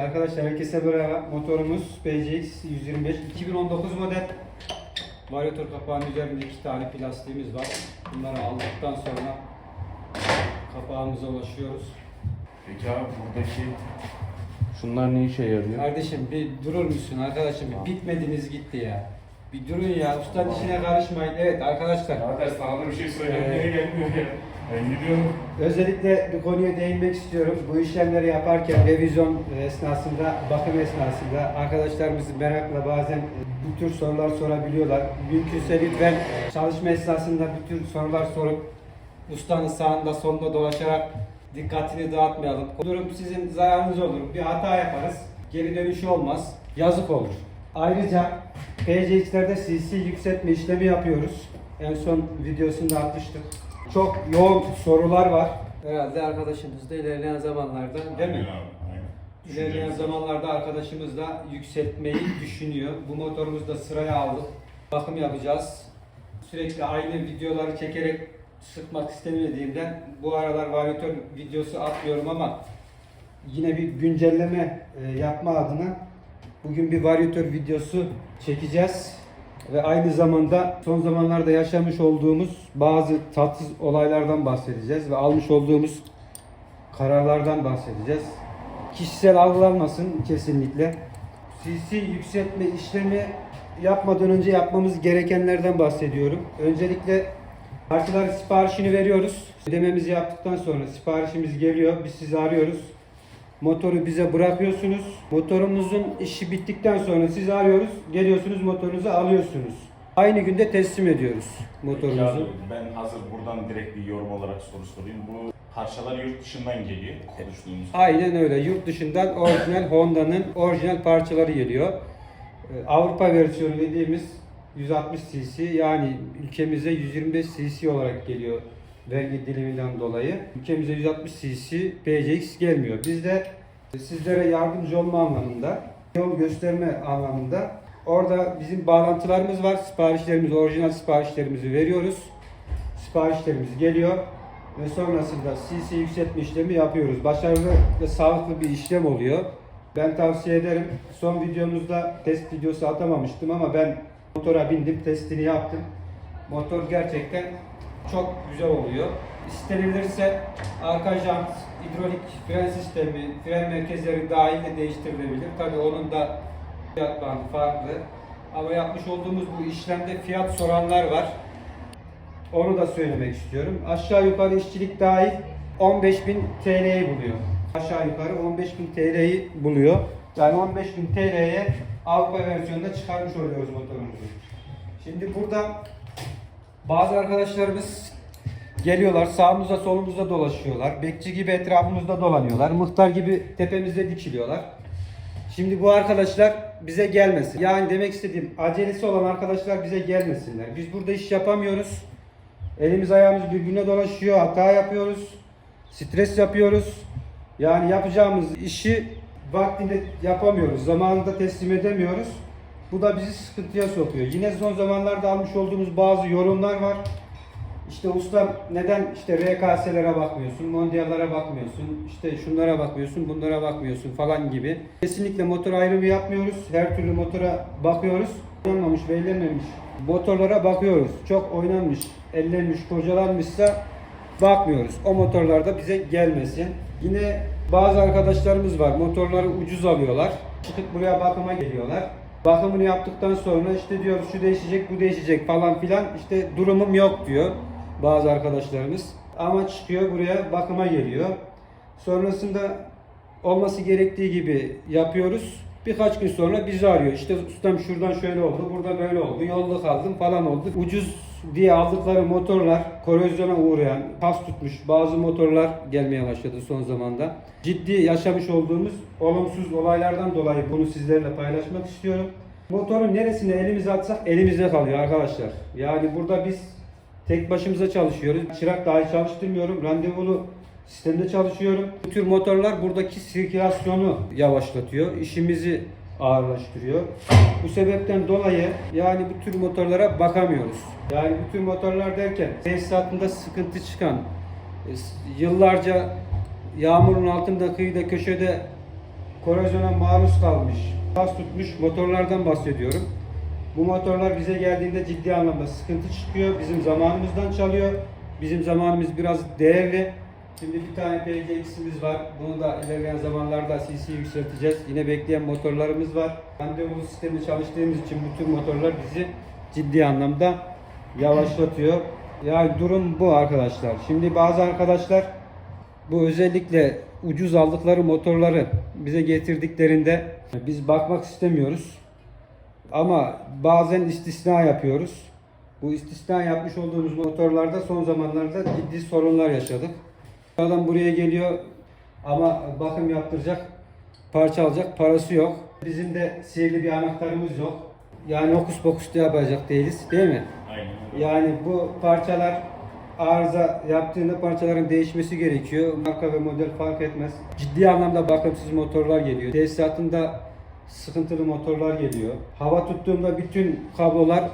Arkadaşlar herkese merhaba. Motorumuz PCX 125 2019 model. Varyatör kapağının üzerinde iki tane plastiğimiz var. Bunları aldıktan sonra kapağımıza ulaşıyoruz. Peki abi buradaki şunlar ne işe yarıyor? Kardeşim bir durur musun arkadaşım? Bir bitmediniz gitti ya. Bir durun ya. Ustanın işine karışmayın. Evet arkadaşlar. Arkadaş sana da bir şey söyleyeyim. Evet. Niye gelmiyor ya? Özellikle bir konuya değinmek istiyorum. Bu işlemleri yaparken revizyon esnasında, bakım esnasında arkadaşlarımız merakla bazen bu tür sorular sorabiliyorlar. Mümkünse lütfen çalışma esnasında bu tür sorular sorup ustanın sağında solunda dolaşarak dikkatini dağıtmayalım. Durum sizin zararınız olur. Bir hata yaparız. Geri dönüşü olmaz. Yazık olur. Ayrıca PCX'lerde CC yükseltme işlemi yapıyoruz. En son videosunu da atmıştık. Çok yoğun sorular var. Herhalde arkadaşımız da ilerleyen zamanlarda değil mi? Aynen abi, aynen. İlerleyen zamanlarda arkadaşımız da yükseltmeyi düşünüyor. Bu motorumuzu da sıraya aldık. Bakım yapacağız. Sürekli aynı videoları çekerek sıkmak istemediğimden bu aralar varyatör videosu atmıyorum ama yine bir güncelleme e, yapma adına bugün bir varyatör videosu çekeceğiz. Ve aynı zamanda son zamanlarda yaşamış olduğumuz bazı tatsız olaylardan bahsedeceğiz ve almış olduğumuz kararlardan bahsedeceğiz. Kişisel algılanmasın kesinlikle. CC yükseltme işlemi yapmadan önce yapmamız gerekenlerden bahsediyorum. Öncelikle parçalar siparişini veriyoruz. Ödememizi yaptıktan sonra siparişimiz geliyor. Biz sizi arıyoruz. Motoru bize bırakıyorsunuz. Motorumuzun işi bittikten sonra sizi arıyoruz. Geliyorsunuz motorunuzu alıyorsunuz. Aynı günde teslim ediyoruz Peki motorumuzu. abi, ben hazır buradan direkt bir yorum olarak soru sorayım. Bu parçalar yurt dışından geliyor konuştuğumuz. Aynen öyle. Yurt dışından orijinal Honda'nın orijinal parçaları geliyor. Ee, Avrupa versiyonu dediğimiz 160 cc yani ülkemize 125 cc olarak geliyor vergi diliminden dolayı. Ülkemize 160 cc PCX gelmiyor. Biz de sizlere yardımcı olma anlamında, yol gösterme anlamında orada bizim bağlantılarımız var. Siparişlerimizi, orijinal siparişlerimizi veriyoruz. Siparişlerimiz geliyor ve sonrasında CC yükseltme işlemi yapıyoruz. Başarılı ve sağlıklı bir işlem oluyor. Ben tavsiye ederim. Son videomuzda test videosu atamamıştım ama ben motora bindim, testini yaptım. Motor gerçekten çok güzel oluyor. İstenilirse arka jant, hidrolik fren sistemi, fren merkezleri dahil de değiştirilebilir. Tabii onun da fiyat bandı farklı. Ama yapmış olduğumuz bu işlemde fiyat soranlar var. Onu da söylemek istiyorum. Aşağı yukarı işçilik dahil 15.000 TL'yi buluyor. Aşağı yukarı 15.000 TL'yi buluyor. Yani 15.000 TL'ye Avrupa versiyonunda çıkarmış oluyoruz motorumuzu. Şimdi burada bazı arkadaşlarımız geliyorlar sağımızda solumuzda dolaşıyorlar. Bekçi gibi etrafımızda dolanıyorlar. Muhtar gibi tepemizde dikiliyorlar. Şimdi bu arkadaşlar bize gelmesin. Yani demek istediğim acelesi olan arkadaşlar bize gelmesinler. Biz burada iş yapamıyoruz. Elimiz ayağımız birbirine dolaşıyor. Hata yapıyoruz. Stres yapıyoruz. Yani yapacağımız işi vaktinde yapamıyoruz. Zamanında teslim edemiyoruz. Bu da bizi sıkıntıya sokuyor. Yine son zamanlarda almış olduğumuz bazı yorumlar var. İşte usta neden işte RKS'lere bakmıyorsun, mondiallara bakmıyorsun, işte şunlara bakmıyorsun, bunlara bakmıyorsun falan gibi. Kesinlikle motor ayrımı yapmıyoruz. Her türlü motora bakıyoruz. Oynanmamış, belirlenmemiş motorlara bakıyoruz. Çok oynanmış, ellenmiş, kocalanmışsa bakmıyoruz. O motorlarda bize gelmesin. Yine bazı arkadaşlarımız var. Motorları ucuz alıyorlar. Çıkıp buraya bakıma geliyorlar. Bakımını yaptıktan sonra işte diyor şu değişecek, bu değişecek falan filan. İşte durumum yok diyor bazı arkadaşlarımız. Ama çıkıyor buraya bakıma geliyor. Sonrasında olması gerektiği gibi yapıyoruz. Birkaç gün sonra bizi arıyor. İşte ustam şuradan şöyle oldu, burada böyle oldu, yolda kaldım falan oldu. Ucuz diye aldıkları motorlar korozyona uğrayan, pas tutmuş bazı motorlar gelmeye başladı son zamanda. Ciddi yaşamış olduğumuz olumsuz olaylardan dolayı bunu sizlerle paylaşmak istiyorum. Motorun neresine elimize atsak elimizde kalıyor arkadaşlar. Yani burada biz tek başımıza çalışıyoruz. Çırak dahi çalıştırmıyorum. Randevulu sistemde çalışıyorum. Bu tür motorlar buradaki sirkülasyonu yavaşlatıyor. işimizi ağırlaştırıyor. Bu sebepten dolayı yani bu tür motorlara bakamıyoruz. Yani bu tür motorlar derken tesisatında sıkıntı çıkan, e, yıllarca yağmurun altında kıyıda köşede korozyona maruz kalmış, pas tutmuş motorlardan bahsediyorum. Bu motorlar bize geldiğinde ciddi anlamda sıkıntı çıkıyor. Bizim zamanımızdan çalıyor. Bizim zamanımız biraz değerli. Şimdi bir tane PCX'imiz var. Bunu da ilerleyen zamanlarda CC yükselteceğiz. Yine bekleyen motorlarımız var. Randevu sistemi çalıştığımız için bu tür motorlar bizi ciddi anlamda yavaşlatıyor. Yani durum bu arkadaşlar. Şimdi bazı arkadaşlar bu özellikle ucuz aldıkları motorları bize getirdiklerinde biz bakmak istemiyoruz. Ama bazen istisna yapıyoruz. Bu istisna yapmış olduğumuz motorlarda son zamanlarda ciddi sorunlar yaşadık. Adam buraya geliyor ama bakım yaptıracak, parça alacak parası yok. Bizim de sihirli bir anahtarımız yok. Yani okus pokus da yapacak değiliz değil mi? Aynen. Yani bu parçalar arıza yaptığında parçaların değişmesi gerekiyor. Marka ve model fark etmez. Ciddi anlamda bakımsız motorlar geliyor. Tesisatında sıkıntılı motorlar geliyor. Hava tuttuğunda bütün kablolar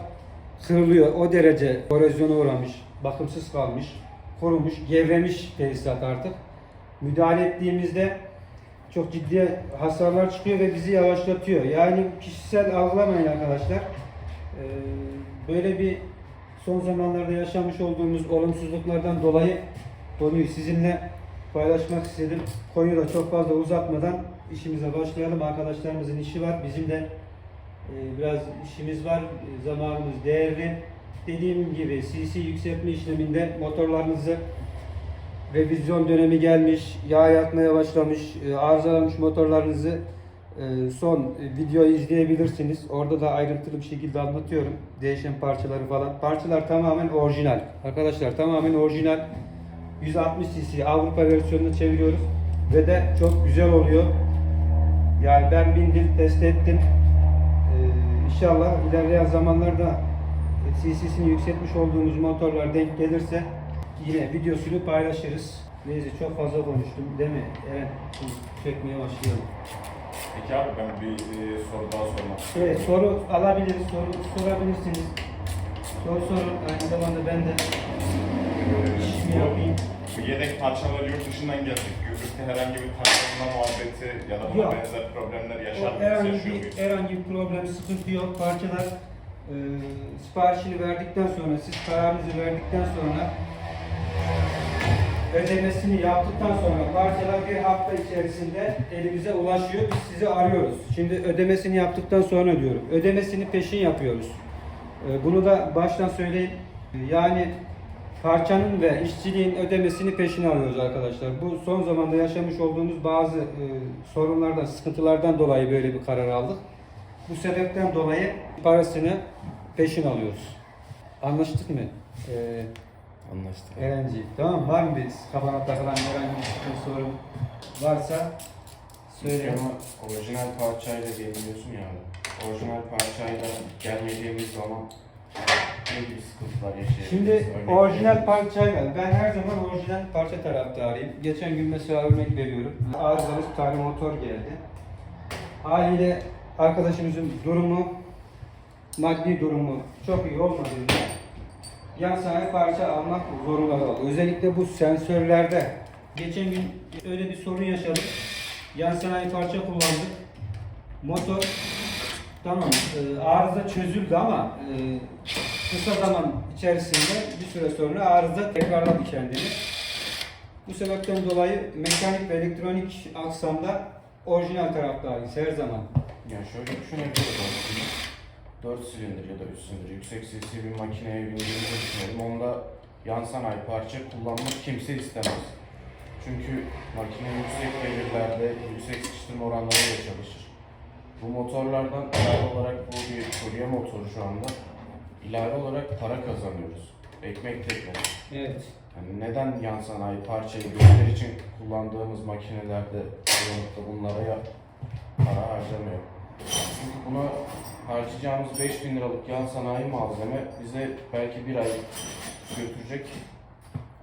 kırılıyor. O derece korozyona uğramış, bakımsız kalmış, kurumuş, gevremiş tesisat artık. Müdahale ettiğimizde çok ciddi hasarlar çıkıyor ve bizi yavaşlatıyor. Yani kişisel algılamayın arkadaşlar. Ee, böyle bir son zamanlarda yaşamış olduğumuz olumsuzluklardan dolayı konuyu sizinle paylaşmak istedim. Konuyu da çok fazla uzatmadan işimize başlayalım. Arkadaşlarımızın işi var. Bizim de e, biraz işimiz var. E, Zamanımız değerli. Dediğim gibi CC yükseltme işleminde motorlarınızı revizyon dönemi gelmiş, yağ yakmaya başlamış, e, arızalanmış motorlarınızı e, son e, videoyu izleyebilirsiniz. Orada da ayrıntılı bir şekilde anlatıyorum. Değişen parçaları falan. Parçalar tamamen orijinal. Arkadaşlar tamamen orijinal. 160 cc Avrupa versiyonunu çeviriyoruz. Ve de çok güzel oluyor. Yani ben bindim, test ettim. Ee, inşallah ilerleyen zamanlarda CC'sini yükseltmiş olduğumuz motorlar denk gelirse yine videosunu paylaşırız. Neyse çok fazla konuştum değil mi? Evet, çekmeye başlayalım. Peki abi ben bir e, soru daha sormak istiyorum. Evet, soru alabiliriz, soru sorabilirsiniz. Soru sorun, aynı zamanda ben de işimi yapayım. Bu yedek parçalar yurt dışından gelecek. Gümrükte herhangi bir taşınma muhabbeti ya da buna Yok. benzer problemler yaşar mıyız, herhangi yaşıyor bir, muyuz? herhangi bir problem, sıkıntı yok. Parçalar e, siparişini verdikten sonra, siz kararınızı verdikten sonra ödemesini yaptıktan sonra parçalar bir hafta içerisinde elimize ulaşıyor. Biz sizi arıyoruz. Şimdi ödemesini yaptıktan sonra diyorum. Ödemesini peşin yapıyoruz. E, Bunu da baştan söyleyeyim. Yani parçanın ve işçiliğin ödemesini peşin alıyoruz arkadaşlar. Bu son zamanda yaşamış olduğumuz bazı e, sorunlardan, sıkıntılardan dolayı böyle bir karar aldık. Bu sebepten dolayı parasını peşin alıyoruz. Anlaştık mı? Ee, Anlaştık. Erenci. Tamam var mı bir kafana takılan herhangi bir sıkıntı, sorun varsa söyle. Ama orijinal parçayla geliyorsun ya abi. Orijinal parçayla gelmediğimiz zaman ne gibi sıkıntılar yaşayabiliriz? Şimdi Örnek orijinal parçayla ben her zaman orijinal parça taraftarıyım. Geçen gün mesela örnek veriyorum. Arızalı bir tane motor geldi. Haliyle arkadaşımızın durumu, maddi durumu çok iyi olmadığında yan sanayi parça almak zorunda kaldı. Özellikle bu sensörlerde. Geçen gün öyle bir sorun yaşadık. Yan sanayi parça kullandık. Motor tamam e, arıza çözüldü ama e, kısa zaman içerisinde bir süre sonra arıza tekrarladı kendini. Bu sebepten dolayı mekanik ve elektronik aksamda orijinal taraftayız her zaman. Yani şöyle düşünebiliriz. 4 silindir ya da 3 silindir yüksek cc bir makineye bindiğimizi düşünelim. Onda yan sanayi parça kullanmak kimse istemez. Çünkü makine yüksek devirlerde, yüksek sıkıştırma oranlarıyla çalışır. Bu motorlardan ilave olarak bu bir kurye motoru şu anda. İlave olarak para kazanıyoruz. Ekmek tekrar. Evet. Yani neden yan sanayi parçayı gösteri için kullandığımız makinelerde çoğunlukla bunlara ya para harcamıyor. Çünkü buna harcayacağımız 5000 liralık yan sanayi malzeme bize belki bir ay götürecek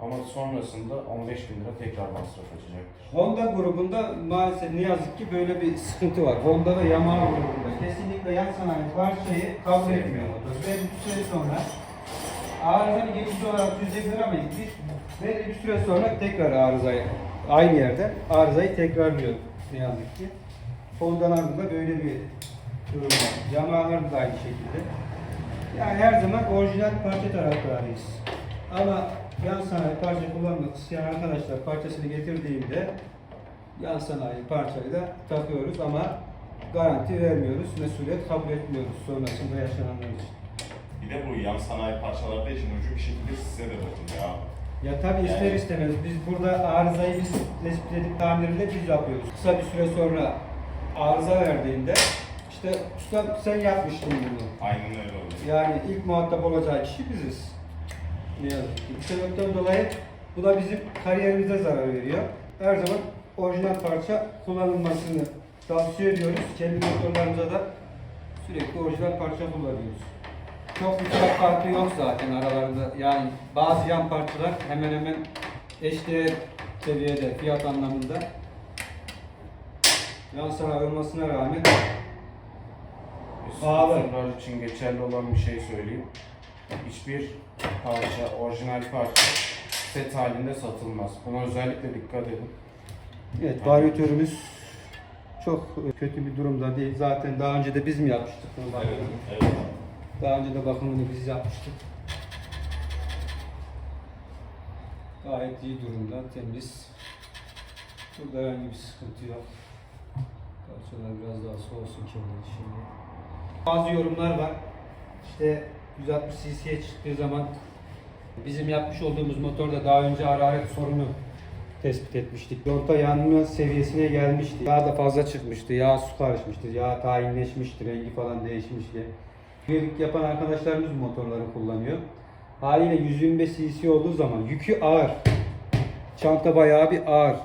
ama sonrasında 15 bin lira tekrar masraf açacaktır. Honda grubunda maalesef ne yazık ki böyle bir sıkıntı var. Honda ve Yamaha grubunda kesinlikle yan sanayi parçayı kabul etmiyor motor. Ve bir süre sonra arızanı geçici olarak çözecekler ama bir, ve bir süre sonra tekrar arızayı aynı yerde arızayı tekrarlıyor ne yazık ki. Honda'larda da böyle bir durum var. Yamahalarda da aynı şekilde. Yani her zaman orijinal parça taraftarıyız. Ama yan sanayi parça kullanmak isteyen arkadaşlar parçasını getirdiğinde yan sanayi parçayı da takıyoruz ama garanti vermiyoruz, mesuliyet kabul etmiyoruz sonrasında yaşananlar için. Bir de bu yan sanayi parçalarda işin ucu bir şekilde size de abi. Ya tabii ister Yani- istemez biz burada arızayı biz tespit edip tamirini de biz yapıyoruz. Kısa bir süre sonra arıza verdiğinde işte usta sen yapmıştın bunu. Aynen öyle oluyor. Yani ilk muhatap olacağı kişi biziz. Ne yazık ki. Bu sebepten dolayı bu da bizim kariyerimize zarar veriyor. Her zaman orijinal parça kullanılmasını tavsiye ediyoruz. Kendi motorlarımıza da sürekli orijinal parça kullanıyoruz. Çok fiyat farkı yok zaten aralarında. Yani bazı yan parçalar hemen hemen eşdeğer seviyede fiyat anlamında. Yan sanayi olmasına rağmen Pahalı. Skuterlar için geçerli olan bir şey söyleyeyim. Hiçbir parça, orijinal parça set halinde satılmaz. Buna özellikle dikkat edin. Evet, varyatörümüz çok kötü bir durumda değil. Zaten daha önce de biz mi yapmıştık bunu Evet, evet. Daha önce de bakımını biz yapmıştık. Gayet iyi durumda, temiz. Burada herhangi bir sıkıntı yok. Parçalar biraz daha soğusun kendini şimdi. Bazı yorumlar var. İşte 160 cc'ye çıktığı zaman bizim yapmış olduğumuz motorda daha önce hararet sorunu tespit etmiştik. Orta yanma seviyesine gelmişti. Yağ da fazla çıkmıştı. Yağ su karışmıştı. Yağ tayinleşmişti. Rengi falan değişmişti. Üyelik yapan arkadaşlarımız motorları kullanıyor. Haliyle 125 cc olduğu zaman yükü ağır. Çanta bayağı bir ağır.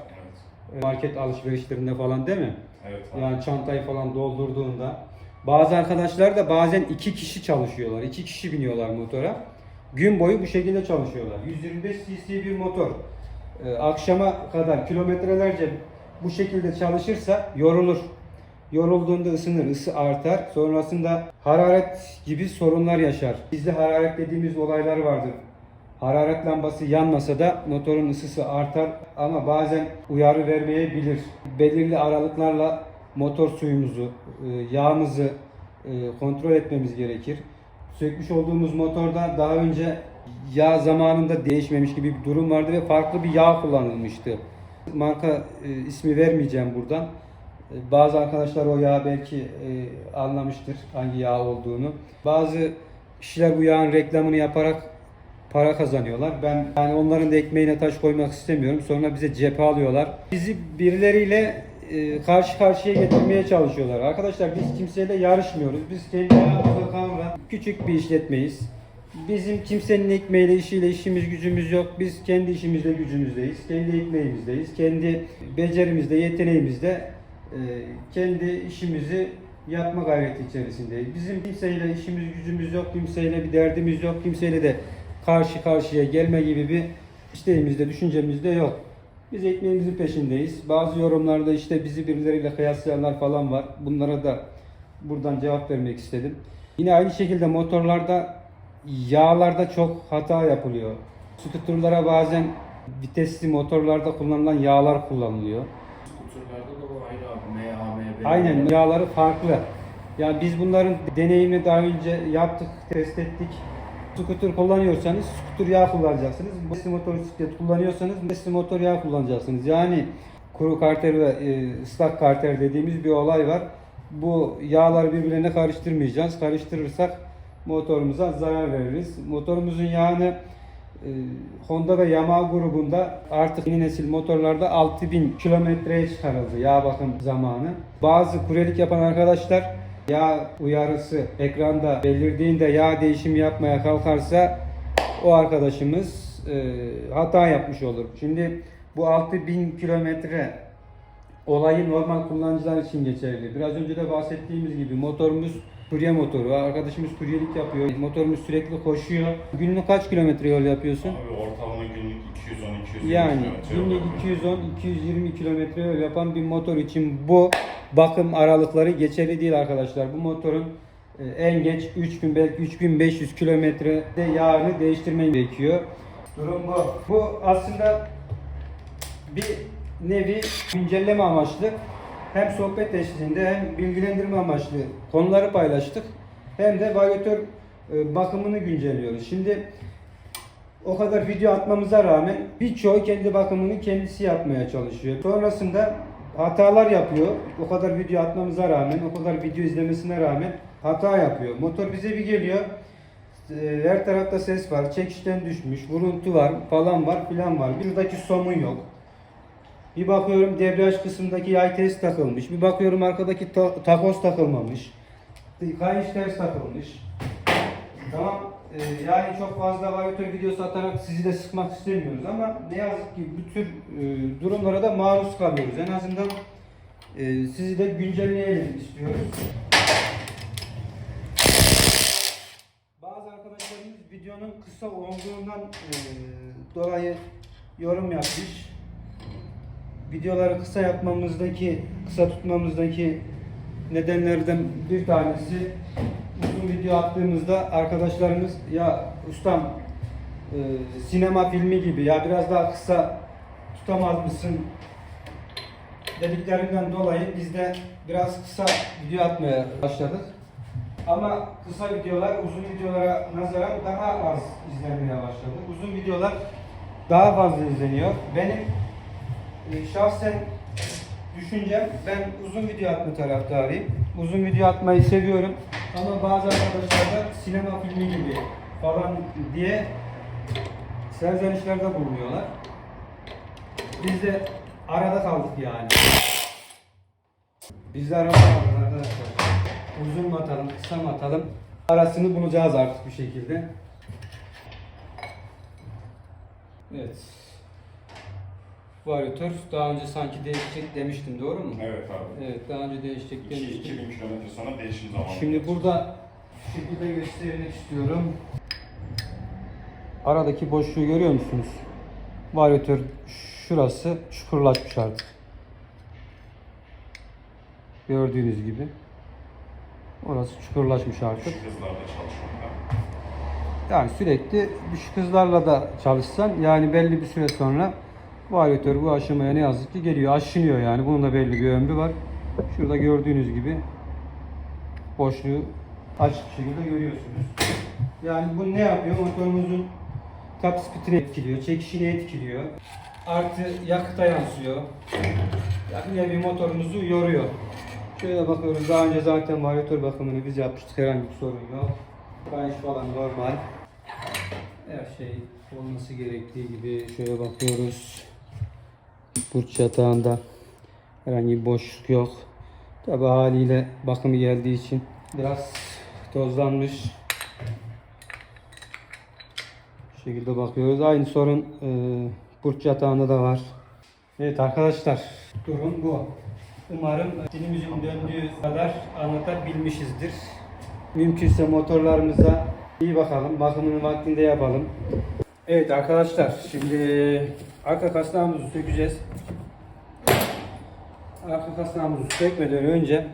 Evet. Market alışverişlerinde falan değil mi? Evet. abi. Yani çantayı falan doldurduğunda. Bazı arkadaşlar da bazen iki kişi çalışıyorlar. iki kişi biniyorlar motora. Gün boyu bu şekilde çalışıyorlar. 125 cc bir motor. Ee, akşama kadar kilometrelerce bu şekilde çalışırsa yorulur. Yorulduğunda ısınır, ısı artar. Sonrasında hararet gibi sorunlar yaşar. Bizde hararet dediğimiz olaylar vardır. Hararet lambası yanmasa da motorun ısısı artar ama bazen uyarı vermeyebilir. Belirli aralıklarla motor suyumuzu, e, yağımızı e, kontrol etmemiz gerekir. Sökmüş olduğumuz motorda daha önce yağ zamanında değişmemiş gibi bir durum vardı ve farklı bir yağ kullanılmıştı. Marka e, ismi vermeyeceğim buradan. Bazı arkadaşlar o yağı belki anlamıştır hangi yağ olduğunu. Bazı kişiler bu yağın reklamını yaparak para kazanıyorlar. Ben yani onların da ekmeğine taş koymak istemiyorum. Sonra bize cephe alıyorlar. Bizi birileriyle e, karşı karşıya getirmeye çalışıyorlar. Arkadaşlar biz kimseyle yarışmıyoruz. Biz kendi ayağımızda kavra küçük bir işletmeyiz. Bizim kimsenin ekmeğiyle işiyle işimiz gücümüz yok. Biz kendi işimizle gücümüzdeyiz. Kendi ekmeğimizdeyiz. Kendi becerimizde, yeteneğimizde e, kendi işimizi yapma gayreti içerisindeyiz. Bizim kimseyle işimiz gücümüz yok. Kimseyle bir derdimiz yok. Kimseyle de karşı karşıya gelme gibi bir isteğimizde, düşüncemizde yok. Biz ekmeğimizin peşindeyiz. Bazı yorumlarda işte bizi birileriyle kıyaslayanlar falan var. Bunlara da buradan cevap vermek istedim. Yine aynı şekilde motorlarda yağlarda çok hata yapılıyor. Skuterlara bazen vitesli motorlarda kullanılan yağlar kullanılıyor. Skuterlarda da o ayrı abi. MA, MB. Aynen yağları farklı. Yani biz bunların deneyimini daha önce yaptık, test ettik. Scooter kullanıyorsanız scooter yağ kullanacaksınız. Besli motosiklet kullanıyorsanız besli motor yağ kullanacaksınız. Yani kuru karter ve e, ıslak karter dediğimiz bir olay var. Bu yağları birbirine karıştırmayacağız. Karıştırırsak motorumuza zarar veririz. Motorumuzun yağını e, Honda ve Yamaha grubunda artık yeni nesil motorlarda 6000 kilometreye çıkarıldı yağ bakım zamanı. Bazı kuryelik yapan arkadaşlar yağ uyarısı ekranda belirdiğinde yağ değişimi yapmaya kalkarsa o arkadaşımız e, hata yapmış olur. Şimdi bu 6000 kilometre olayı normal kullanıcılar için geçerli. Biraz önce de bahsettiğimiz gibi motorumuz kurye motoru. Arkadaşımız kuryelik yapıyor. Motorumuz sürekli koşuyor. Günlük kaç kilometre yol yapıyorsun? Abi ortalama günlük 210-220 Yani kilometre günlük yol 210-220 kilometre yol yapan bir motor için bu bakım aralıkları geçerli değil arkadaşlar. Bu motorun e, en geç 3000 belki 3500 kilometrede yağını değiştirmen gerekiyor. Durum bu. Bu aslında bir nevi güncelleme amaçlı hem sohbet eşliğinde hem bilgilendirme amaçlı konuları paylaştık. Hem de varyatör e, bakımını güncelliyoruz. Şimdi o kadar video atmamıza rağmen birçoğu kendi bakımını kendisi yapmaya çalışıyor. Sonrasında hatalar yapıyor. O kadar video atmamıza rağmen, o kadar video izlemesine rağmen hata yapıyor. Motor bize bir geliyor. e, Her tarafta ses var, çekişten düşmüş, vuruntu var, falan var, filan var. Buradaki somun yok. Bir bakıyorum debriyaj kısmındaki yay ters takılmış. Bir bakıyorum arkadaki ta- takoz takılmamış. Kayış ters takılmış. Tamam. e, yani çok fazla varyatör videosu atarak sizi de sıkmak istemiyoruz ama ne yazık ki bu tür e, durumlara da maruz kalıyoruz. En azından e, sizi de güncelleyelim istiyoruz. Bazı arkadaşlarımız videonun kısa olduğundan e, dolayı yorum yapmış. Videoları kısa yapmamızdaki, kısa tutmamızdaki nedenlerden bir tanesi uzun video attığımızda arkadaşlarımız ya ustam e, sinema filmi gibi ya biraz daha kısa tutamaz mısın dediklerinden dolayı biz de biraz kısa video atmaya başladık. Ama kısa videolar uzun videolara nazaran daha az izlenmeye başladı. Uzun videolar daha fazla izleniyor. Benim şahsen düşüncem ben uzun video atma taraftarıyım. Uzun video atmayı seviyorum. Ama bazı arkadaşlar da sinema filmi gibi falan diye serzenişlerde bulunuyorlar. Biz de arada kaldık yani. Biz de arada kaldık arkadaşlar. Uzun mu atalım, kısa mı atalım? Arasını bulacağız artık bir şekilde. Evet. Varyatör daha önce sanki değişecek demiştim doğru mu? Evet abi. Evet daha önce değişecek 2 demiştim. 2000 kilometre sonra değişim zamanı. Şimdi burada şu şekilde göstermek istiyorum. Aradaki boşluğu görüyor musunuz? Varyatör şurası çukurlaşmış artık. Gördüğünüz gibi. Orası çukurlaşmış artık. Düşük hızlarda çalışmakta. Yani sürekli düşük hızlarla da çalışsan yani belli bir süre sonra varyatör bu aşamaya ne yazık ki geliyor. Aşınıyor yani. Bunun da belli bir ömrü var. Şurada gördüğünüz gibi boşluğu açık şekilde görüyorsunuz. Yani bu ne yapıyor? Motorumuzun top speedini etkiliyor, çekişini etkiliyor. Artı yakıta yansıyor. Yani bir motorumuzu yoruyor. Şöyle bakıyoruz. Daha önce zaten varyatör bakımını biz yapmıştık. Herhangi bir sorun yok. Kayış falan normal. Her şey olması gerektiği gibi şöyle bakıyoruz. Burç yatağında herhangi bir boşluk yok. Tabi haliyle bakımı geldiği için biraz tozlanmış. Bu şekilde bakıyoruz. Aynı sorun e, burç yatağında da var. Evet arkadaşlar durum bu. Umarım dilimizin döndüğü kadar anlatabilmişizdir. Mümkünse motorlarımıza iyi bakalım. Bakımını vaktinde yapalım. Evet arkadaşlar şimdi arka kasnağımızı sökeceğiz. Arka kasnağımızı sökmeden önce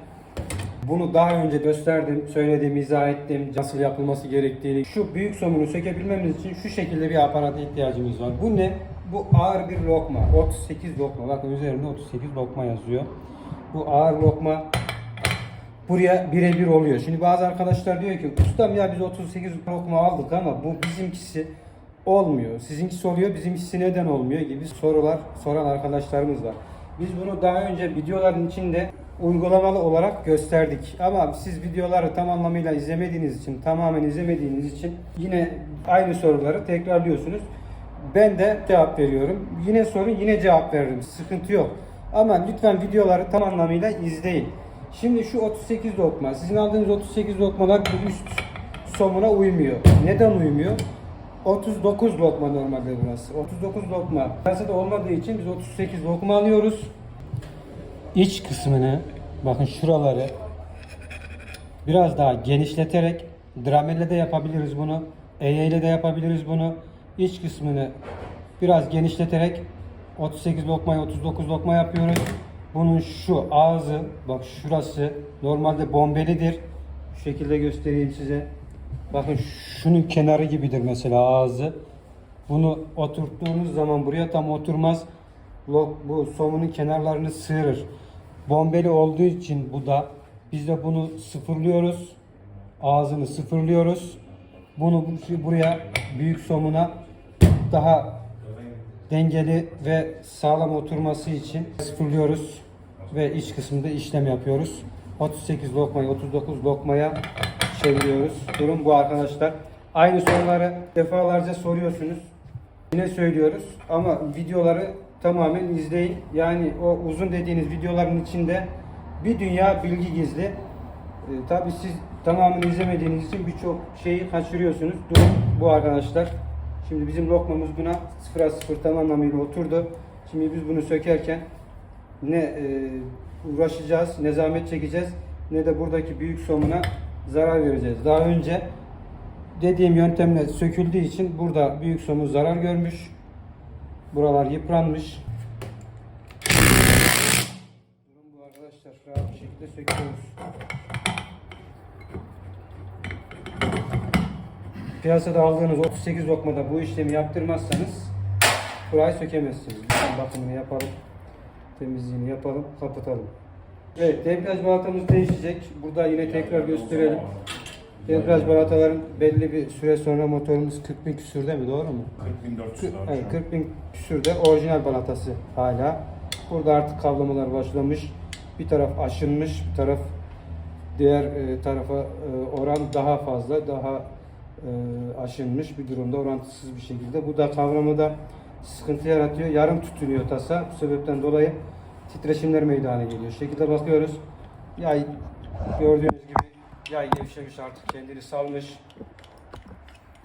bunu daha önce gösterdim, söyledim, izah ettim nasıl yapılması gerektiğini. Şu büyük somunu sökebilmemiz için şu şekilde bir aparata ihtiyacımız var. Bu ne? Bu ağır bir lokma. 38 lokma. Bakın üzerinde 38 lokma yazıyor. Bu ağır lokma buraya birebir oluyor. Şimdi bazı arkadaşlar diyor ki ustam ya biz 38 lokma aldık ama bu bizimkisi olmuyor. Sizinkisi oluyor, bizimkisi neden olmuyor gibi sorular soran arkadaşlarımız var. Biz bunu daha önce videoların içinde uygulamalı olarak gösterdik. Ama siz videoları tam anlamıyla izlemediğiniz için, tamamen izlemediğiniz için yine aynı soruları tekrarlıyorsunuz. Ben de cevap veriyorum. Yine soru yine cevap veririm. Sıkıntı yok. Ama lütfen videoları tam anlamıyla izleyin. Şimdi şu 38 lokma, sizin aldığınız 38 lokmalar bu üst somuna uymuyor. Neden uymuyor? 39 lokma normalde burası. 39 lokma. Piyasada olmadığı için biz 38 lokma alıyoruz. İç kısmını, bakın şuraları biraz daha genişleterek dramelle de yapabiliriz bunu. Eye ile de yapabiliriz bunu. İç kısmını biraz genişleterek 38 lokmayı 39 lokma yapıyoruz. Bunun şu ağzı, bak şurası normalde bombelidir. Şu şekilde göstereyim size. Bakın şunun kenarı gibidir mesela ağzı. Bunu oturttuğunuz zaman buraya tam oturmaz. Bu somunun kenarlarını sıyırır. bombeli olduğu için bu da biz de bunu sıfırlıyoruz. Ağzını sıfırlıyoruz. Bunu bu- buraya büyük somuna daha dengeli ve sağlam oturması için sıfırlıyoruz ve iç kısmında işlem yapıyoruz. 38 lokmayı 39 lokmaya çeviriyoruz. Durum bu arkadaşlar. Aynı soruları defalarca soruyorsunuz. Yine söylüyoruz ama videoları tamamen izleyin. Yani o uzun dediğiniz videoların içinde bir dünya bilgi gizli. Ee, tabii siz tamamını izlemediğiniz için birçok şeyi kaçırıyorsunuz. Durum bu arkadaşlar. Şimdi bizim lokmamız buna sıfıra sıfır tam anlamıyla oturdu. Şimdi biz bunu sökerken ne e, uğraşacağız, ne zahmet çekeceğiz, ne de buradaki büyük somuna zarar vereceğiz. Daha önce dediğim yöntemle söküldüğü için burada büyük somun zarar görmüş. Buralar yıpranmış. Durum bu arkadaşlar. Rahat bir şekilde söküyoruz. Piyasada aldığınız 38 lokmada bu işlemi yaptırmazsanız burayı sökemezsiniz. Bakımını yapalım. Temizliğini yapalım. Kapatalım. Evet, debriyaj balatamız değişecek. Burada yine tekrar gösterelim. Debriyaj balataların belli bir süre sonra motorumuz 40 bin küsürde mi? Doğru mu? 40.400 abi Evet, şu an. 40 bin küsürde orijinal balatası hala. Burada artık kablamalar başlamış. Bir taraf aşınmış, bir taraf diğer e, tarafa e, oran daha fazla, daha e, aşınmış bir durumda, orantısız bir şekilde. Bu da kavramada sıkıntı yaratıyor. Yarım tutunuyor tasa. Bu sebepten dolayı titreşimler meydana geliyor. Şekilde bakıyoruz. Yay gördüğünüz gibi yay gevşemiş artık kendini salmış.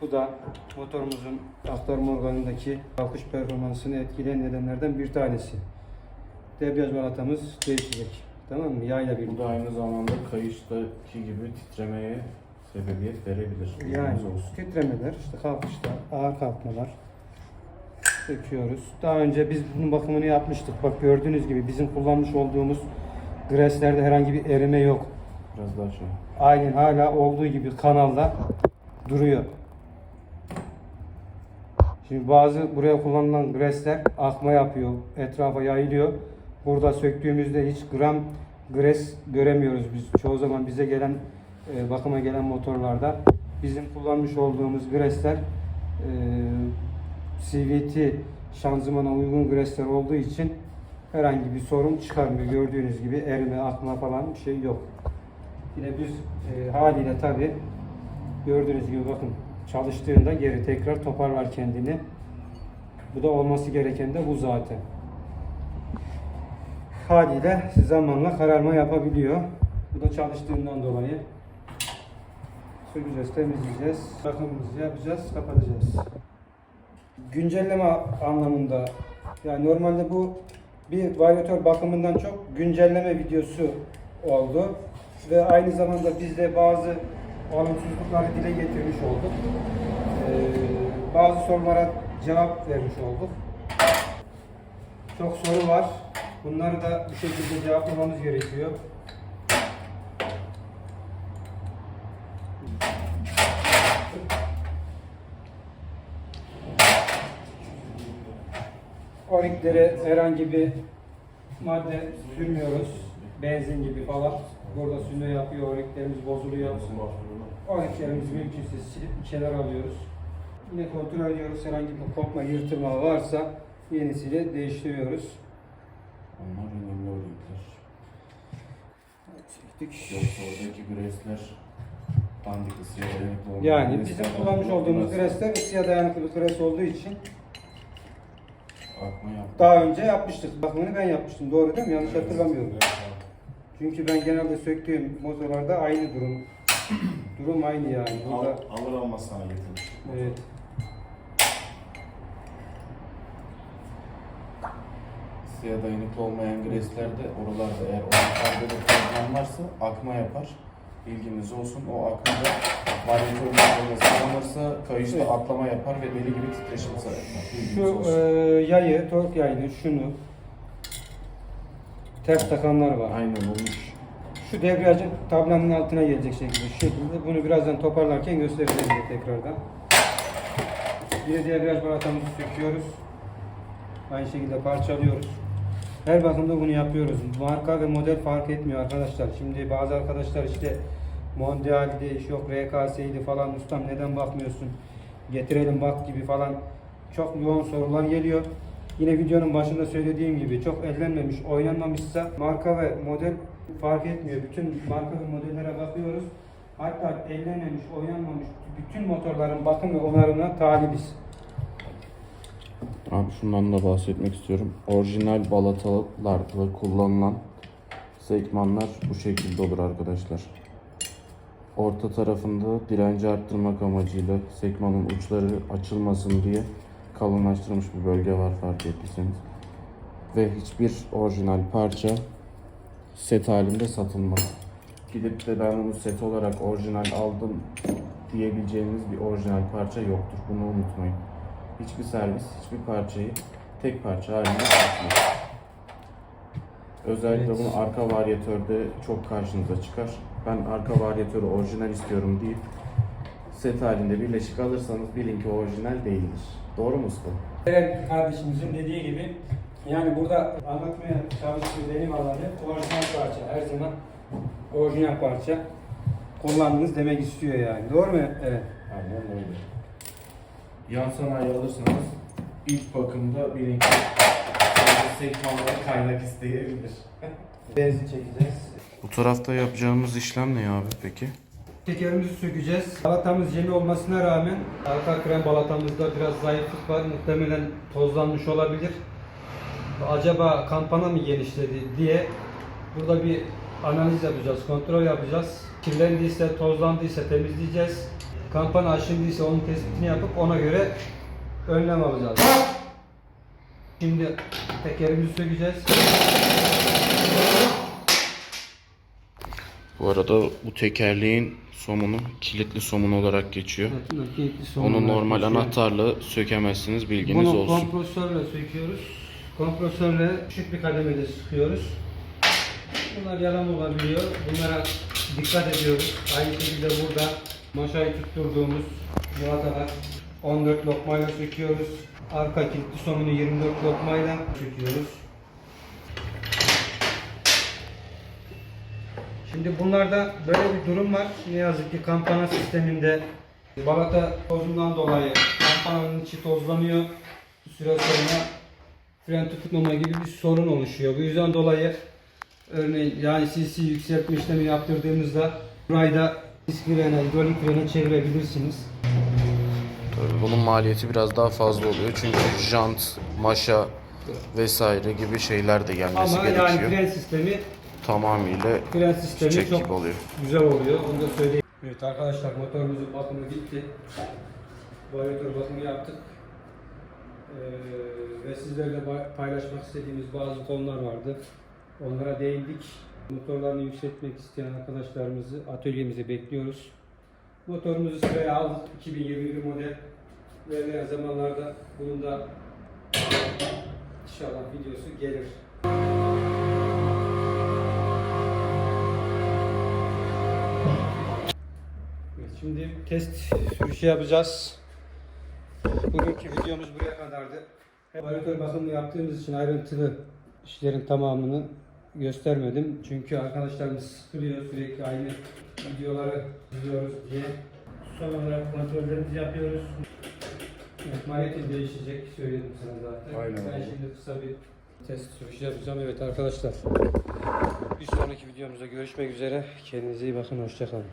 Bu da motorumuzun aktarma organındaki kalkış performansını etkileyen nedenlerden bir tanesi. Debriyaj balatamız değişecek. Tamam mı? Yayla Bu birlikte. da aynı zamanda kayıştaki gibi titremeye sebebiyet verebilir. Yani olsun. titremeler, işte kalkışlar, ağır kalkmalar söküyoruz. Daha önce biz bunun bakımını yapmıştık. Bak gördüğünüz gibi bizim kullanmış olduğumuz greslerde herhangi bir erime yok. Biraz daha şey. Aynen hala olduğu gibi kanalda duruyor. Şimdi bazı buraya kullanılan gresler akma yapıyor, etrafa yayılıyor. Burada söktüğümüzde hiç gram gres göremiyoruz biz. Çoğu zaman bize gelen e, bakıma gelen motorlarda bizim kullanmış olduğumuz gresler e, CVT şanzımana uygun gresler olduğu için herhangi bir sorun çıkarmıyor. Gördüğünüz gibi erime, akma falan bir şey yok. Yine biz e, haliyle tabi gördüğünüz gibi bakın çalıştığında geri tekrar toparlar kendini. Bu da olması gereken de bu zaten. Haliyle zamanla kararma yapabiliyor. Bu da çalıştığından dolayı sökeceğiz, temizleyeceğiz, bakımımızı yapacağız, kapatacağız. Güncelleme anlamında yani normalde bu bir varyatör bakımından çok güncelleme videosu oldu ve aynı zamanda biz de bazı olumsuzlukları dile getirmiş olduk. Ee, bazı sorulara cevap vermiş olduk. Çok soru var. Bunları da bir şekilde cevaplamamız gerekiyor. Oriklere herhangi bir madde sürmüyoruz. Benzin gibi falan. Burada sünne yapıyor, oriklerimiz bozuluyor. Oriklerimizi mümkünse silip içeri alıyoruz. Yine kontrol ediyoruz. Herhangi bir kopma, yırtılma varsa yenisiyle değiştiriyoruz. Onlar önemli örnekler. Çektik. Yoksa oradaki gresler dandik ısıya dayanıklı olmayan Yani bizim kullanmış olduğumuz gresler ısıya dayanıklı bir gres olduğu için Yaptı. daha önce yapmıştık. Bakımını ben yapmıştım. Doğru değil mi? Yanlış hatırlamıyorum. Çünkü ben genelde söktüğüm motorlarda aynı durum. durum aynı yani. Al, Burada alır almaz sana getirmiş. evet. Isıya dayanıklı olmayan greslerde oralarda eğer oralarda bir problem varsa akma yapar. Bilginiz olsun. O akmada varyatörün akması kullanırsa kayışta Evet. atlama yapar ve deli gibi titreşim. Bilginiz Şu e, yayı, tork yayını, şunu ters takanlar var. Aynen olmuş. Şu debriyajın tablanın altına gelecek şekilde. Şu şekilde bunu birazdan toparlarken göstereceğim size tekrardan. Bir de debriyaj balatamızı söküyoruz. Aynı şekilde parçalıyoruz. Her bakımda bunu yapıyoruz. Marka ve model fark etmiyor arkadaşlar. Şimdi bazı arkadaşlar işte Mondial'di, yok RKS'ydi falan ustam neden bakmıyorsun? Getirelim bak gibi falan çok yoğun sorular geliyor. Yine videonun başında söylediğim gibi çok ellenmemiş, oynanmamışsa marka ve model fark etmiyor. Bütün marka ve modellere bakıyoruz. Hatta ellenmemiş, oynanmamış bütün motorların bakım ve onarımına talibiz. Abi şundan da bahsetmek istiyorum. Orijinal balatalarda kullanılan segmanlar bu şekilde olur arkadaşlar. Orta tarafında direnci arttırmak amacıyla segmanın uçları açılmasın diye kalınlaştırılmış bir bölge var fark ettiyseniz. Ve hiçbir orijinal parça set halinde satılmaz. Gidip de ben bunu set olarak orijinal aldım diyebileceğiniz bir orijinal parça yoktur. Bunu unutmayın. Hiçbir servis hiçbir parçayı tek parça halinde satmaz. Özellikle Evet. bunu arka varyatörde çok karşınıza çıkar. Ben arka varyatörü orijinal istiyorum deyip set halinde birleşik alırsanız bilin ki orijinal değildir. Doğru mu usta? Eren kardeşimizin dediği gibi yani burada anlatmaya çalıştığı benim alanı orijinal parça. Her zaman orijinal parça kullandınız demek istiyor yani. Doğru mu? Evet. Aynen öyle. Yan sanayi alırsanız ilk bakımda bilin ki sekmanları kaynak isteyebilir. Benzin çekeceğiz. Bu tarafta yapacağımız işlem ne abi peki? Tekerimizi sökeceğiz. Balatamız yeni olmasına rağmen arka krem balatamızda biraz zayıflık var. Muhtemelen tozlanmış olabilir. Acaba kampana mı genişledi diye burada bir analiz yapacağız, kontrol yapacağız. Kirlendiyse, tozlandıysa temizleyeceğiz. Kampana aşındıysa onun tespitini yapıp ona göre önlem alacağız. Şimdi tekerimizi sökeceğiz. Bu arada bu tekerleğin somunu kilitli somun olarak geçiyor. Onu normal anahtarla sökemezsiniz bilginiz Bunu olsun. kompresörle söküyoruz. Kompresörle küçük bir kademede sıkıyoruz. Bunlar yalan olabiliyor. Bunlara dikkat ediyoruz. Aynı şekilde burada maşayı tutturduğumuz yola kadar 14 lokmayla söküyoruz. Arka kilitli somunu 24 lokmayla söküyoruz. Şimdi bunlarda böyle bir durum var. Ne yazık ki kampana sisteminde balata tozundan dolayı kampananın içi tozlanıyor. Bir süre sonra fren tutmama gibi bir sorun oluşuyor. Bu yüzden dolayı örneğin yani CC yükseltme işlemi yaptırdığımızda burayı da disk frene, hidrolik frene çevirebilirsiniz. Bunun maliyeti biraz daha fazla oluyor çünkü jant, maşa vesaire gibi şeyler de gelmesi Ama gerekiyor. yani fren sistemi Tamamıyla fren sistemi çiçek çok gibi oluyor. güzel oluyor. Onu da söyleyeyim. Evet arkadaşlar motorumuzun bakımı bitti. Varyatör bakımı yaptık. Ee, ve sizlerle paylaşmak istediğimiz bazı konular vardı. Onlara değindik. Motorlarını yükseltmek isteyen arkadaşlarımızı atölyemize bekliyoruz. Motorumuzu sıraya aldık. 2021 model. İlerleyen zamanlarda bunun da inşallah videosu gelir. Evet, Şimdi test sürüşü yapacağız. Bugünkü videomuz buraya kadardı. Varyatör bakımını yaptığımız için ayrıntılı işlerin tamamını göstermedim. Çünkü arkadaşlarımız sıkılıyor sürekli aynı videoları izliyoruz diye. Son olarak kontrollerimizi yapıyoruz. Evet, maliyetin değişecek söyledim sana zaten. Aynen Ben şimdi kısa bir test sürüşü yapacağım. Evet arkadaşlar. Bir sonraki videomuzda görüşmek üzere. Kendinize iyi bakın. Hoşçakalın.